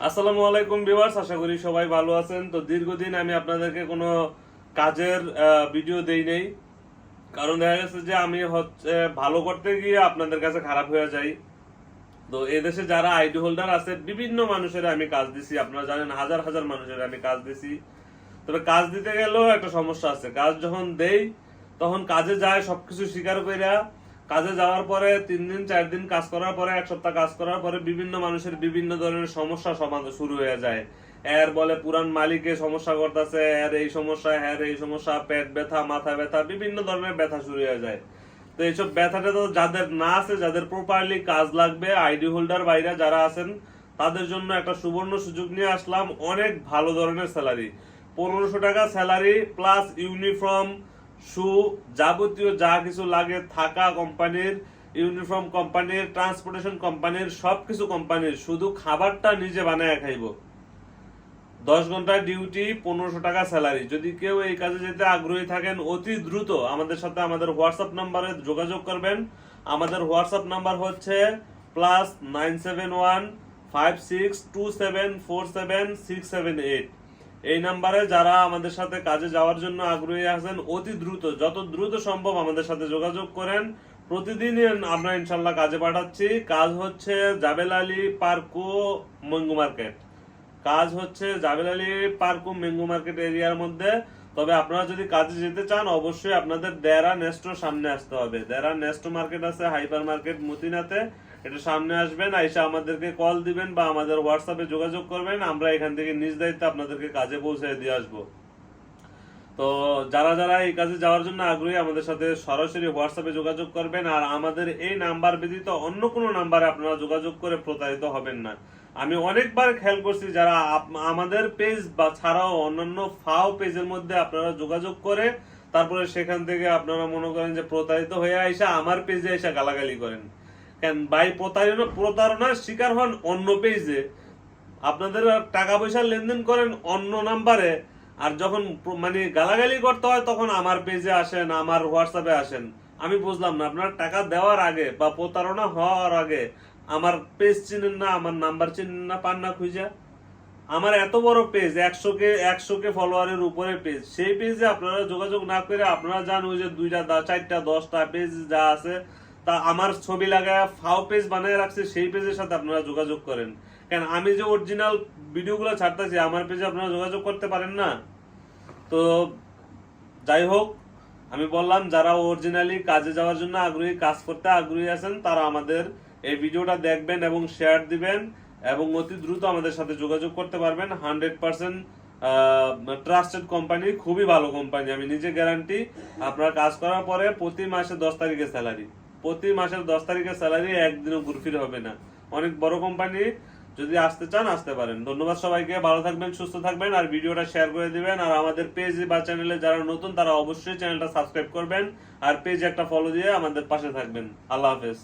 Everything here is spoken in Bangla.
আসসালামু আলাইকুম ভিউয়ার্স, আশা করি সবাই ভালো আছেন। তো দীর্ঘদিন আমি আপনাদেরকে কোনো কাজের ভিডিও দেই নেই। কারণ দেখা গেছে যে আমি হচ্ছে ভালো করতে গিয়ে আপনাদের কাছে খারাপ হয়ে যাই। তো এদেশে যারা আইডি হোল্ডার আছে, বিভিন্ন মানুষের আমি কাজ দিছি। আপনারা জানেন, হাজার হাজার মানুষের আমি কাজ দিছি। তবে কাজ দিতে গেলেও একটা সমস্যা আছে। কাজ যখন দেই, তখন কাজে যায়, সবকিছু স্বীকার কইরা কাজে যাওয়ার পরে তিন দিন, চার দিন কাজ করার পরে, এক সপ্তাহ কাজ করার পরে বিভিন্ন মানুষের বিভিন্ন ধরনের সমস্যা সমাধান শুরু হয়ে যায়। এর বলে পুরান মালিকে সমস্যা করতেছে, এর এই সমস্যা, এর এই সমস্যা, পেট ব্যথা, মাথা ব্যথা, বিভিন্ন ধরনের ব্যথা শুরু হয়ে যায়। তো এইসব ব্যথাটা তো যাদের না আছে, যাদের প্রপারলি কাজ লাগবে আইডি হোল্ডার বাইরে যারা আছেন, তাদের জন্য একটা সুবর্ণ সুযোগ নিয়ে আসলাম। অনেক ভালো ধরনের স্যালারি পনেরোশো টাকা স্যালারি প্লাস ইউনিফর্ম শু যাবতীয় যা কিছু লাগে থাকা কোম্পানির, ইউনিফর্ম কোম্পানির, ট্রান্সপোর্টেশন কোম্পানির, সবকিছু কোম্পানির, শুধু খাবারটা নিজে বানায় খাইবো। দশ ঘণ্টা ডিউটি, পনেরোশো টাকা স্যালারি। যদি কেউ এই কাজে যেতে আগ্রহী থাকেন, অতি দ্রুত আমাদের সাথে আমাদের হোয়াটসঅ্যাপ নাম্বারে যোগাযোগ করবেন। আমাদের হোয়াটসঅ্যাপ নাম্বার হচ্ছে plus nine seven one five six two seven four seven six seven eight এই নাম্বারে যারা আমাদের সাথে কাজে যাওয়ার জন্য আগ্রহী আছেন, অতি দ্রুত, যত দ্রুত সম্ভব আমাদের সাথে যোগাযোগ করেন। প্রতিদিন আমরা ইনশাল্লাহ কাজে পাঠাচ্ছি। কাজ হচ্ছে জাবেল আলী পার্কো মঙ্গু মার্কেট। কাজ হচ্ছে জাবেল আলী পার্ক মেঙ্গু মার্কেট এরিয়ার মধ্যে। তবে আপনারা যদি কাজে যেতে চান, অবশ্যই আপনাদের দেরা নেস্টোর সামনে আসতে হবে। দেরা নেস্টো মার্কেট আছে, হাইপার মার্কেট মতিনাতে। এটা সামনে আসবেন, আইসা আমাদেরকে কল দিবেন বা আমাদের হোয়াটসঅ্যাপে যোগাযোগ করবেন, আমরা এখান থেকে নিজ দায়িত্বে আপনাদেরকে কাজে পৌঁছে দিয়ে আসব। তো যারা যারা এই কাজে যাওয়ার জন্য আগ্রহী, আমাদের সাথে সরাসরি হোয়াটসঅ্যাপে যোগাযোগ করবেন আর আমাদের এই নাম্বার ব্যতীত অন্য কোনো নাম্বারে আপনারা যোগাযোগ করে প্রতারিত হবেন না। আমি অনেকবার খেয়াল করছি যারা আমাদের পেজ বা ছাড়াও অন্যান্য ফাও পেজের মধ্যে আপনারা যোগাযোগ করে, তারপরে সেখান থেকে আপনারা মনে করেন যে প্রতারিত হয়ে আইসা আমার পেজে এসে গালাগালি করেন। কেন? ভাই, প্রতারণা প্রতারণার শিকার হন অন্য পেজে আপনাদের টাকা পয়সা লেনদেন করেন অন্য নাম্বারে আর যখন মানে গালাগালি করতে হয়, তখন আমার পেজে আসেন, আমার হোয়াটসঅ্যাপে আসেন। আমি বুঝলাম না, আপনার টাকা দেওয়ার আগে বা প্রতারণা হওয়ার আগে আমার পেজ চিনেন না, আমার নাম্বার চিনেন না, পান না খুঁজা। আমার এত বড় পেজ একশো কে একশো কে ফলোয়ারের উপরে পেজ সেই পেজে আপনারা যোগাযোগ না করে আপনারা জান ওই যে দুইটা চারটা, দশটা পেজ যা আছে তা আমার ছবি লাগায় ফাও পেজ বানিয়ে রাখছে, সেই পেজের সাথে আপনারা যোগাযোগ করেন। কেন, আমি যে অরিজিনাল ভিডিওগুলো ছাড়তেছি, আমার পেজে আপনারা যোগাযোগ করতে পারেন না? তো যাই হোক, আমি বললাম, যারা অরিজিনালি কাজে যাওয়ার জন্য আগ্রহী, কাজ করতে আগ্রহী আছেন, তারা আমাদের এই ভিডিওটা দেখবেন এবং শেয়ার দিবেন এবং অতি দ্রুত আমাদের সাথে যোগাযোগ করতে পারবেন। হান্ড্রেড পার্সেন্ট ট্রাস্টেড কোম্পানি খুবই ভালো কোম্পানি আমি নিজে গ্যারান্টি আপনার কাজ করার পরে প্রতি মাসে দশ তারিখে স্যালারি প্রতি মাসের দশ তারিখের স্যালারি একদিনও ঘুরফির হবে না। অনেক বড় কোম্পানি যদি আসতে চান, আসতে পারেন। ধন্যবাদ সবাইকে, ভালো থাকবেন, সুস্থ থাকবেন, আর ভিডিওটা শেয়ার করে দিবেন। আর আমাদের পেজ বা চ্যানেলে যারা নতুন, তারা অবশ্যই চ্যানেলটা সাবস্ক্রাইব করবেন। আর পেজ একটা ফলো দিয়ে আমাদের পাশে থাকবেন। আল্লাহ হাফেজ।